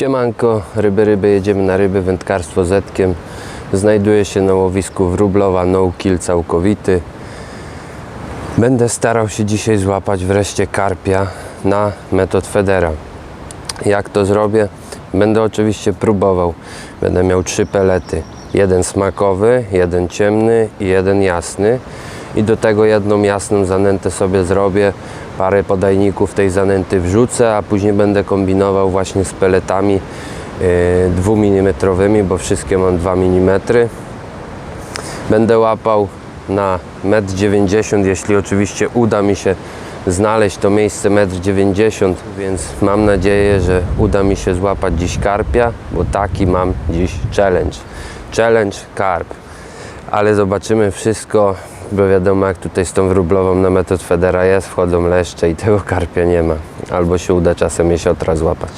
Siemanko, ryby, ryby, jedziemy na ryby, wędkarstwo Zetkiem. Znajduje się na łowisku Wróblowa, no kill całkowity. Będę starał się dzisiaj złapać wreszcie karpia na metod Federa. Jak to zrobię? Będę oczywiście próbował. Będę miał trzy pelety. Jeden smakowy, jeden ciemny i jeden jasny. I do tego jedną jasną zanętę sobie zrobię. Parę podajników tej zanęty wrzucę, a później będę kombinował właśnie z peletami yy, 2 mm, bo wszystkie mam 2 mm. Będę łapał na 1,90 m, jeśli oczywiście uda mi się znaleźć to miejsce 1,90 m, więc mam nadzieję, że uda mi się złapać dziś karpia, bo taki mam dziś challenge. Challenge karp. Ale zobaczymy wszystko, bo wiadomo jak tutaj z tą wróblową na metod Federa jest, wchodzą leszcze i tego karpia nie ma. Albo się uda czasem jesiotra złapać.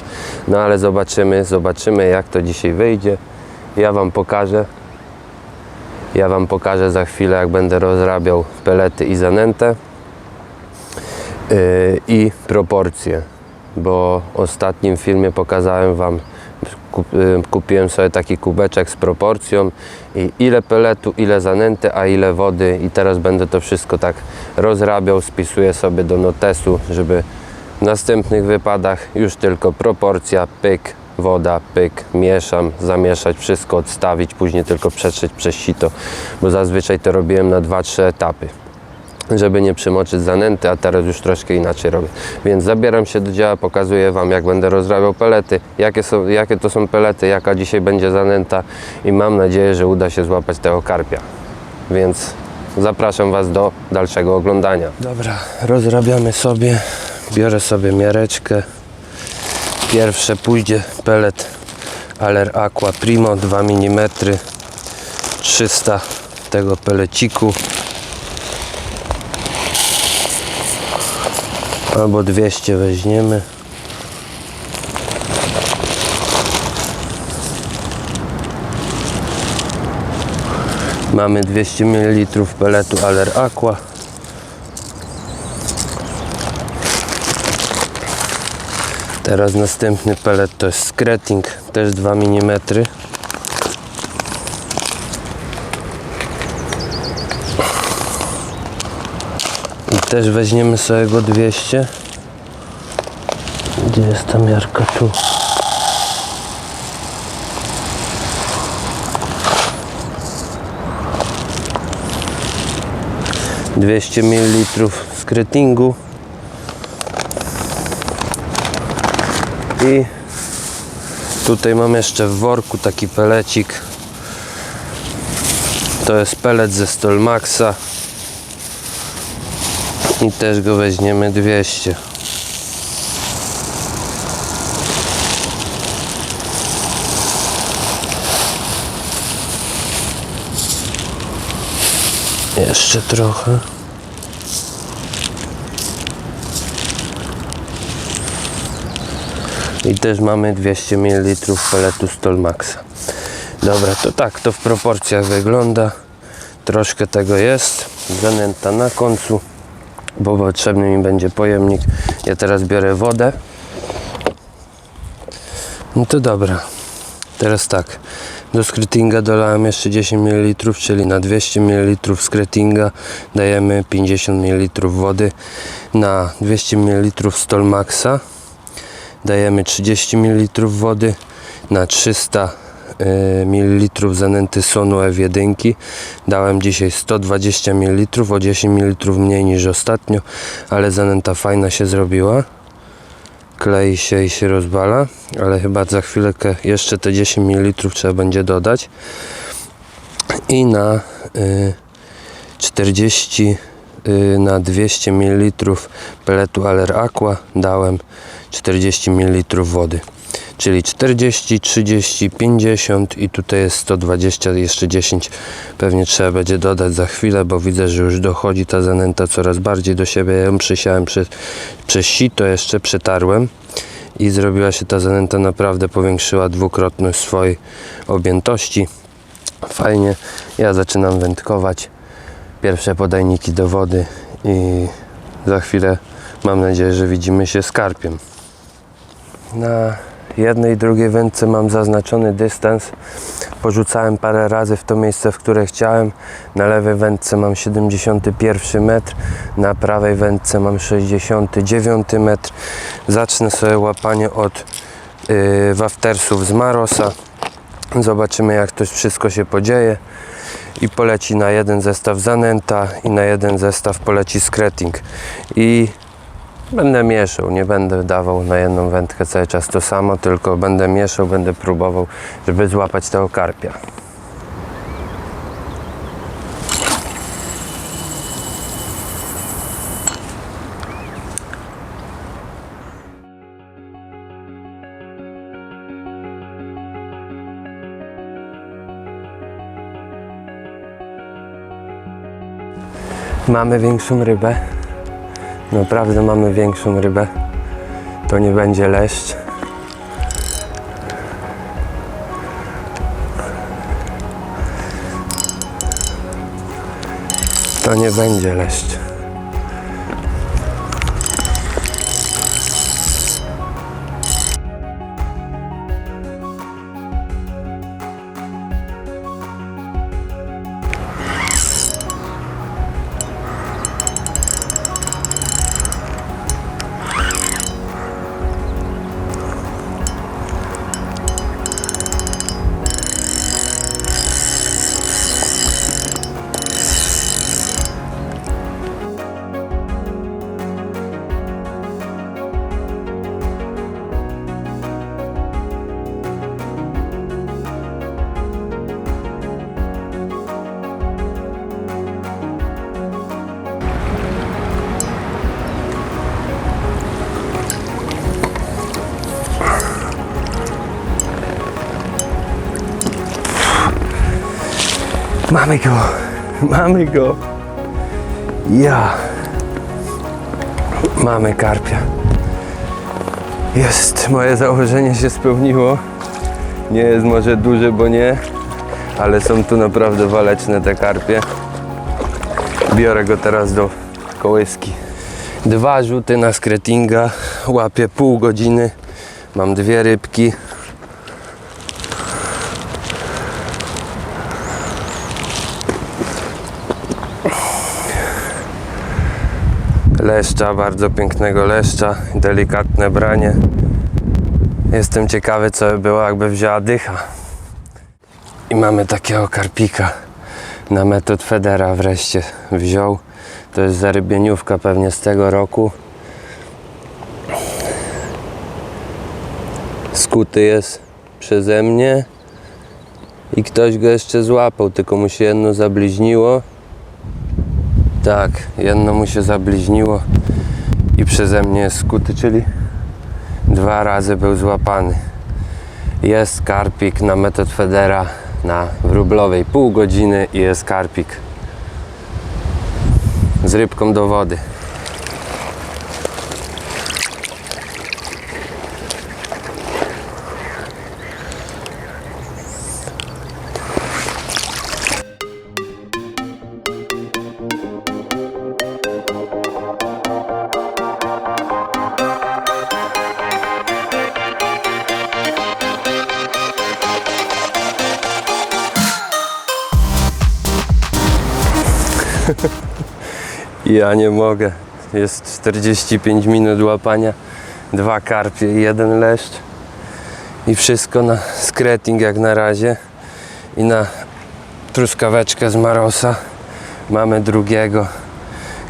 No ale zobaczymy, zobaczymy jak to dzisiaj wyjdzie. Ja Wam pokażę, ja Wam pokażę za chwilę, jak będę rozrabiał pelety i zanętę yy, i proporcje, bo w ostatnim filmie pokazałem Wam, kupiłem sobie taki kubeczek z proporcją i ile peletu, ile zanęty, a ile wody i teraz będę to wszystko tak rozrabiał, spisuję sobie do notesu, żeby w następnych wypadach już tylko proporcja, pyk, woda, pyk, mieszam, zamieszać, wszystko odstawić, później tylko przetrzeć przez sito, bo zazwyczaj to robiłem na 2-3 etapy, żeby nie przymoczyć zanęty, a teraz już troszkę inaczej robię. Więc zabieram się do dzieła, pokazuję Wam, jak będę rozrabiał pelety, jakie, są, jakie to są pelety, jaka dzisiaj będzie zanęta i mam nadzieję, że uda się złapać tego karpia. Więc zapraszam Was do dalszego oglądania. Dobra, rozrabiamy sobie, biorę sobie miareczkę, Pierwsze pójdzie pelet Aller Aqua Primo 2 mm 300 tego peleciku albo 200 weźmiemy mamy 200 ml peletu Aller Aqua Teraz następny pelet to jest Skretting, też 2 mm. Też weźmiemy sobie go 200. Gdzie jest ta miarka tu? Dwieście ml skretingu. I tutaj mam jeszcze w worku taki pelecik. To jest pelet ze Stolmaxa. I też go weźmiemy 200. Jeszcze trochę. i też mamy 200 ml peletu Stolmaxa. Dobra, to tak to w proporcjach wygląda. Troszkę tego jest. Zanęta na końcu, bo potrzebny mi będzie pojemnik. Ja teraz biorę wodę. No to dobra. Teraz tak. Do skrytinga dolałem jeszcze 10 ml, czyli na 200 ml skrytinga dajemy 50 ml wody. Na 200 ml Stolmaxa dajemy 30 ml wody na 300 ml zanęty sonu F1 dałem dzisiaj 120 ml o 10 ml mniej niż ostatnio ale zanęta fajna się zrobiła klei się i się rozbala ale chyba za chwilkę jeszcze te 10 ml trzeba będzie dodać i na y, 40 y, na 200 ml peletu Aller Aqua dałem 40 ml wody. Czyli 40, 30, 50 i tutaj jest 120, jeszcze 10 pewnie trzeba będzie dodać za chwilę, bo widzę, że już dochodzi ta zanęta coraz bardziej do siebie. Ja ją przysiałem przez, przez sito, jeszcze przetarłem i zrobiła się ta zanęta naprawdę, powiększyła dwukrotność swojej objętości. Fajnie, ja zaczynam wędkować pierwsze podajniki do wody i za chwilę mam nadzieję, że widzimy się z karpiem. Na jednej i drugiej wędce mam zaznaczony dystans. Porzucałem parę razy w to miejsce, w które chciałem. Na lewej wędce mam 71 metr, na prawej wędce mam 69 metr. Zacznę sobie łapanie od yy, waftersów z Marosa. Zobaczymy jak to wszystko się podzieje i poleci na jeden zestaw zanęta i na jeden zestaw poleci skreting i będę mieszał, nie będę dawał na jedną wędkę cały czas to samo, tylko będę mieszał, będę próbował, żeby złapać tego karpia. Mamy większą rybę. Naprawdę mamy większą rybę. To nie będzie leszcz. To nie będzie leszcz. Mamy go! Mamy go! Ja! Mamy karpia. Jest, moje założenie się spełniło. Nie jest może duży, bo nie, ale są tu naprawdę waleczne te karpie. Biorę go teraz do kołyski. Dwa rzuty na skretinga, łapię pół godziny. Mam dwie rybki. Leszcza, bardzo pięknego leszcza, delikatne branie. Jestem ciekawy, co by było, jakby wzięła dycha. I mamy takiego karpika na metod Federa wreszcie wziął. To jest zarybieniówka pewnie z tego roku. Skuty jest przeze mnie i ktoś go jeszcze złapał, tylko mu się jedno zabliźniło. Tak, jedno mu się zabliźniło i przeze mnie jest skuty, czyli dwa razy był złapany. Jest karpik na metod Federa na wróblowej pół godziny i jest karpik z rybką do wody. Ja nie mogę. Jest 45 minut łapania, dwa karpie i jeden leszcz. I wszystko na skreting jak na razie. I na truskaweczkę z Marosa mamy drugiego,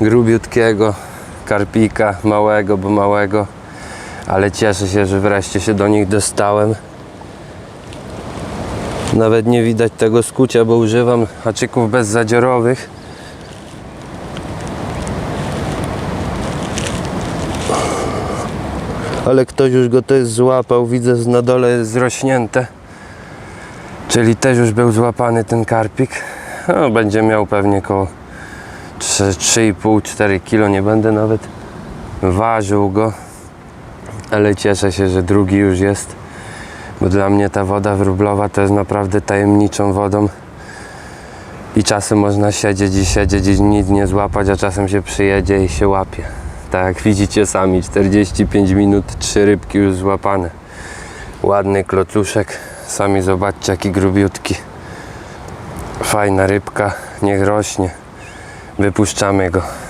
grubiutkiego karpika, małego, bo małego. Ale cieszę się, że wreszcie się do nich dostałem. Nawet nie widać tego skucia, bo używam haczyków bezzadziorowych. Ale ktoś już go też złapał. Widzę, że na dole jest zrośnięte. Czyli też już był złapany ten karpik. No, będzie miał pewnie około 3,5-4 kg. Nie będę nawet ważył go. Ale cieszę się, że drugi już jest. Bo dla mnie ta woda wróblowa to jest naprawdę tajemniczą wodą. I czasem można siedzieć i siedzieć i nic nie złapać, a czasem się przyjedzie i się łapie. Tak jak widzicie sami, 45 minut, trzy rybki już złapane. Ładny klocuszek. Sami zobaczcie jaki grubiutki. Fajna rybka. Niech rośnie. Wypuszczamy go.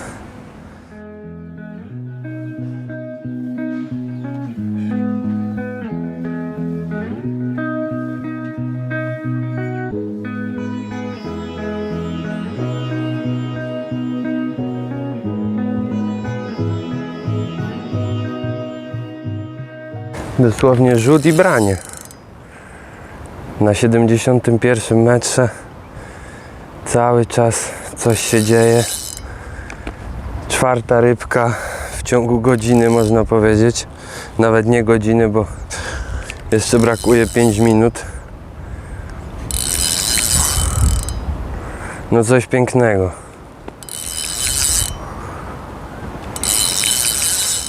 Dosłownie rzut i branie. Na 71 metrze cały czas coś się dzieje. Czwarta rybka w ciągu godziny można powiedzieć. Nawet nie godziny, bo jeszcze brakuje 5 minut. No coś pięknego.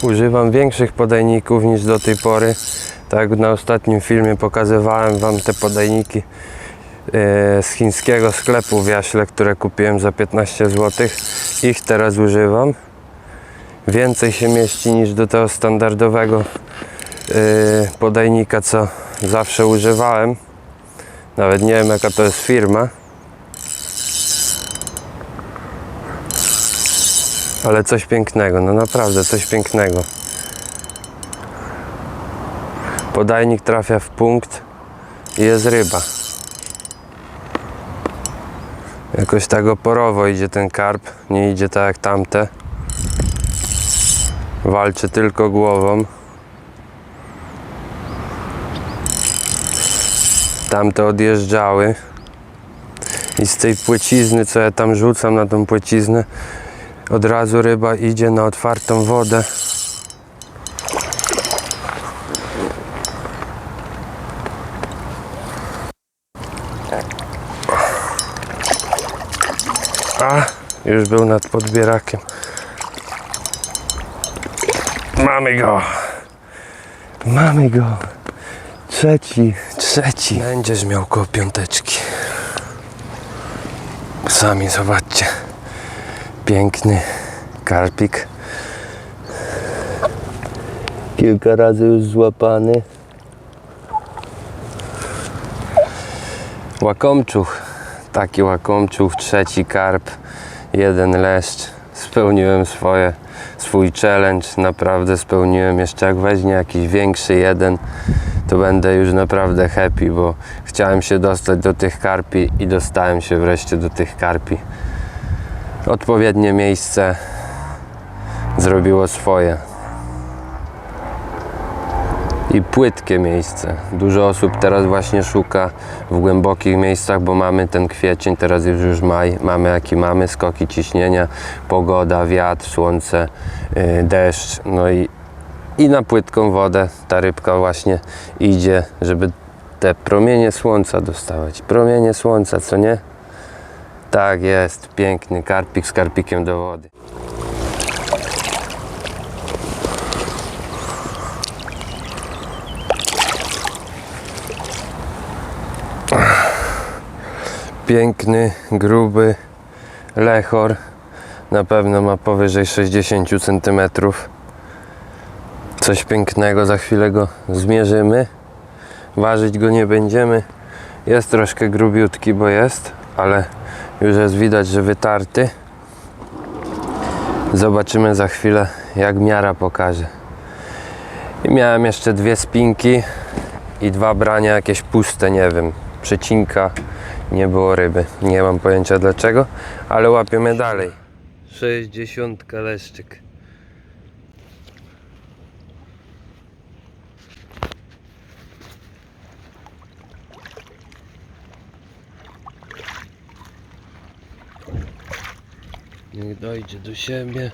Używam większych podajników niż do tej pory. Tak na ostatnim filmie pokazywałem Wam te podajniki e, z chińskiego sklepu w Jaśle, które kupiłem za 15 zł. Ich teraz używam. Więcej się mieści niż do tego standardowego e, podajnika, co zawsze używałem. Nawet nie wiem jaka to jest firma. Ale coś pięknego, no naprawdę coś pięknego. Podajnik trafia w punkt i jest ryba. Jakoś tak oporowo idzie ten karp, nie idzie tak jak tamte. Walczy tylko głową. Tamte odjeżdżały. I z tej płecizny, co ja tam rzucam na tą płeciznę, od razu ryba idzie na otwartą wodę. A, już był nad podbierakiem. Mamy go. Mamy go. Trzeci, trzeci. Będziesz miał koło piąteczki. Sami zobaczcie. Piękny karpik. Kilka razy już złapany. Łakomczuch. Taki łakomczuch, trzeci karp, jeden leszcz. Spełniłem swoje, swój challenge. Naprawdę spełniłem. Jeszcze jak weźmie jakiś większy jeden, to będę już naprawdę happy, bo chciałem się dostać do tych karpi i dostałem się wreszcie do tych karpi odpowiednie miejsce zrobiło swoje. I płytkie miejsce. Dużo osób teraz właśnie szuka w głębokich miejscach, bo mamy ten kwiecień, teraz już już maj, mamy jaki mamy, skoki ciśnienia, pogoda, wiatr, słońce, yy, deszcz, no i, i na płytką wodę ta rybka właśnie idzie, żeby te promienie słońca dostawać. Promienie słońca, co nie? Tak jest, piękny karpik z karpikiem do wody. Piękny, gruby lechor. Na pewno ma powyżej 60 cm. Coś pięknego, za chwilę go zmierzymy. Ważyć go nie będziemy. Jest troszkę grubiutki, bo jest, ale już jest widać, że wytarty. Zobaczymy za chwilę, jak miara pokaże. I miałem jeszcze dwie spinki i dwa brania jakieś puste, nie wiem, przecinka, nie było ryby. Nie mam pojęcia dlaczego, ale łapiemy dalej. 60 leszczyk. Niech dojdzie do siebie.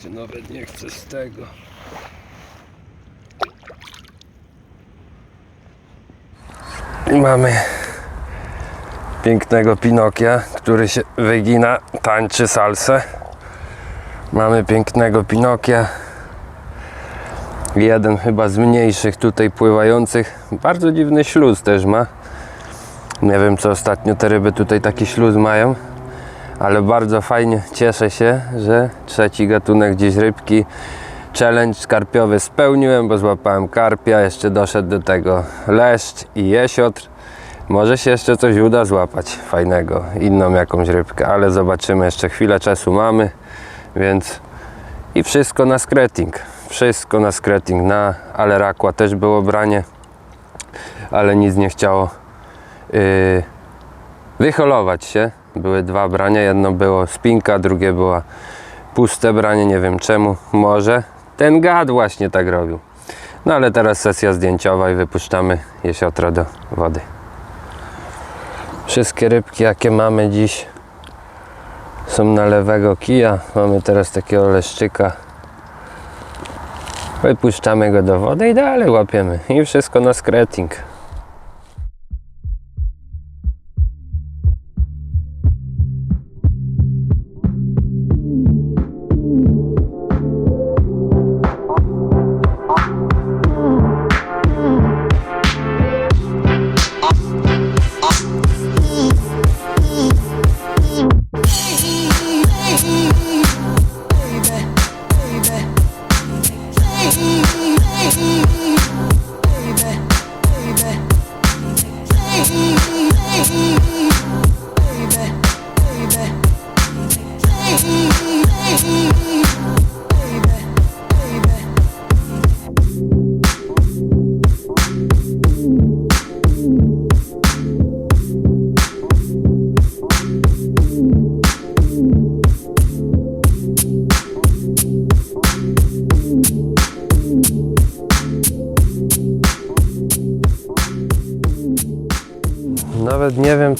Czy nawet nie chcę z tego. I mamy pięknego Pinokia, który się wygina, tańczy salsę. Mamy pięknego Pinokia. Jeden chyba z mniejszych tutaj pływających. Bardzo dziwny śluz też ma. Nie wiem co ostatnio te ryby tutaj taki śluz mają. ale bardzo fajnie cieszę się, że trzeci gatunek gdzieś rybki challenge karpiowy spełniłem, bo złapałem karpia, jeszcze doszedł do tego leszcz i jesiotr. Może się jeszcze coś uda złapać fajnego, inną jakąś rybkę, ale zobaczymy, jeszcze chwilę czasu mamy, więc i wszystko na skreting. Wszystko na skreting, na Alerakła też było branie, ale nic nie chciało yy, wyholować się. Były dwa brania, jedno było spinka, drugie było puste branie, nie wiem czemu, może ten gad właśnie tak robił. No ale teraz sesja zdjęciowa i wypuszczamy jesiotra do wody. Wszystkie rybki jakie mamy dziś są na lewego kija. Mamy teraz takiego leszczyka. Wypuszczamy go do wody i dalej łapiemy. I wszystko na skreting.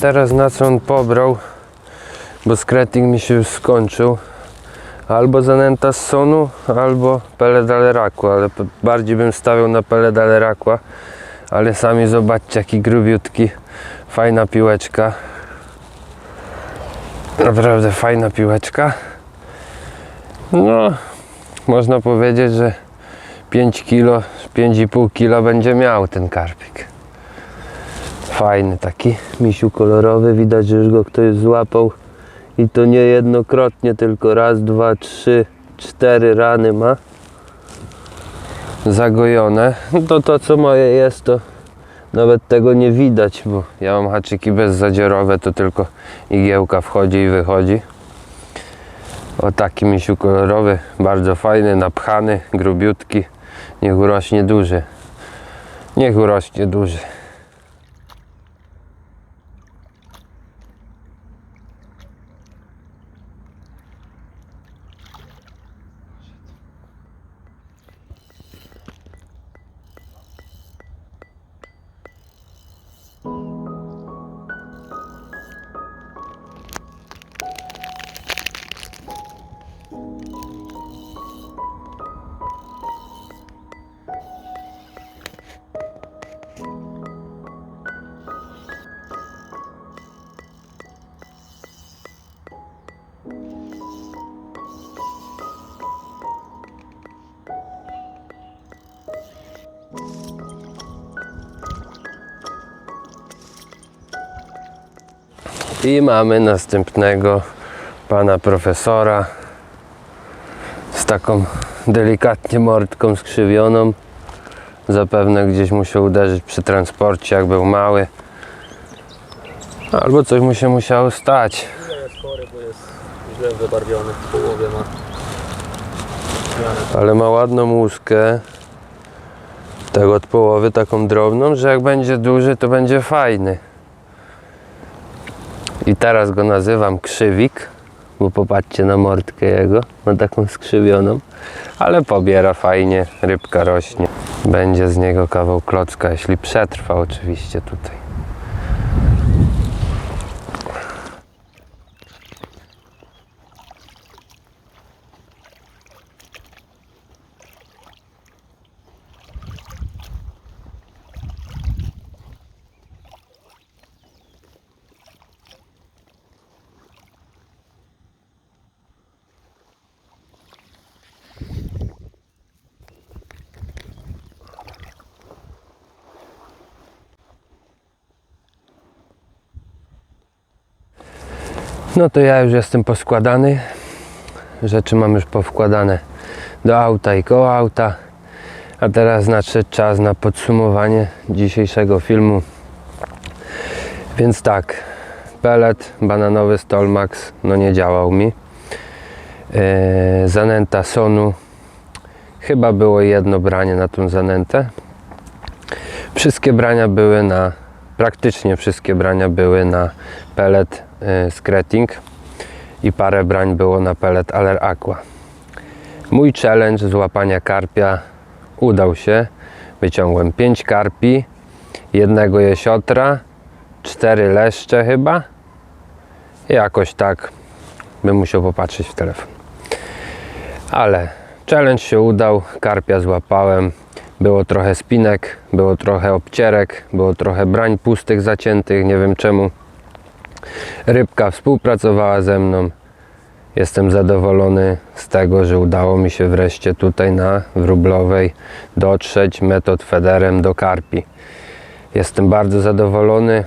Teraz na co on pobrał, bo skreting mi się już skończył. Albo zanęta z sonu, albo Alerakła, ale bardziej bym stawiał na Alerakła. Ale sami zobaczcie jaki grubiutki, fajna piłeczka. Naprawdę fajna piłeczka. No, można powiedzieć, że 5 kilo, 5,5 kilo będzie miał ten karpik. Fajny taki misiu kolorowy, widać, że już go ktoś złapał i to nie jednokrotnie, tylko raz, dwa, trzy, cztery rany ma zagojone. To to co moje jest, to nawet tego nie widać, bo ja mam haczyki bezzadziorowe, to tylko igiełka wchodzi i wychodzi. O taki misiu kolorowy, bardzo fajny, napchany, grubiutki. Niech urośnie duży. Niech urośnie duży. I mamy następnego pana profesora z taką delikatnie mordką skrzywioną. Zapewne gdzieś musiał uderzyć przy transporcie, jak był mały. Albo coś mu się musiało stać. Jest chory, bo jest źle wybarwiony. W połowie ma. Ale ma ładną łuskę. Tak od połowy, taką drobną, że jak będzie duży, to będzie fajny. I teraz go nazywam krzywik, bo popatrzcie na mordkę jego, ma taką skrzywioną, ale pobiera fajnie, rybka rośnie. Będzie z niego kawał klocka, jeśli przetrwa oczywiście tutaj. No to ja już jestem poskładany. Rzeczy mam już powkładane do auta i koło auta. A teraz nadszedł czas na podsumowanie dzisiejszego filmu. Więc tak, pelet bananowy Stolmax no nie działał mi. Yy, zanęta Sonu chyba było jedno branie na tą zanętę. Wszystkie brania były na, praktycznie wszystkie brania były na pelet Skretting i parę brań było na pelet Aller Aqua. Mój challenge złapania karpia udał się. Wyciągłem 5 karpi, jednego jesiotra, cztery leszcze chyba. I jakoś tak bym musiał popatrzeć w telefon. Ale challenge się udał, karpia złapałem. Było trochę spinek, było trochę obcierek, było trochę brań pustych, zaciętych, nie wiem czemu. Rybka współpracowała ze mną. Jestem zadowolony z tego, że udało mi się wreszcie tutaj na Wróblowej dotrzeć metod federem do karpi. Jestem bardzo zadowolony.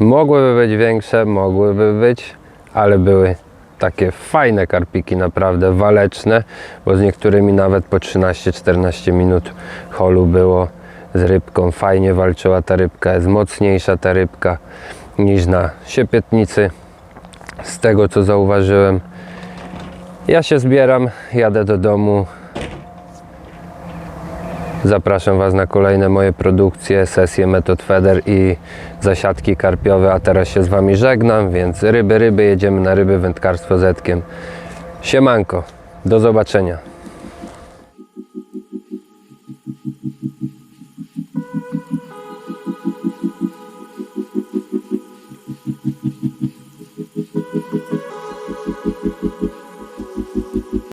Mogłyby być większe, mogłyby być, ale były takie fajne karpiki, naprawdę waleczne, bo z niektórymi nawet po 13-14 minut holu było z rybką. Fajnie walczyła ta rybka, jest mocniejsza ta rybka niż na siepietnicy. Z tego co zauważyłem, ja się zbieram, jadę do domu. Zapraszam Was na kolejne moje produkcje, sesje Metod Feder i zasiadki karpiowe, a teraz się z Wami żegnam, więc ryby, ryby, jedziemy na ryby, wędkarstwo zetkiem. Siemanko, do zobaczenia.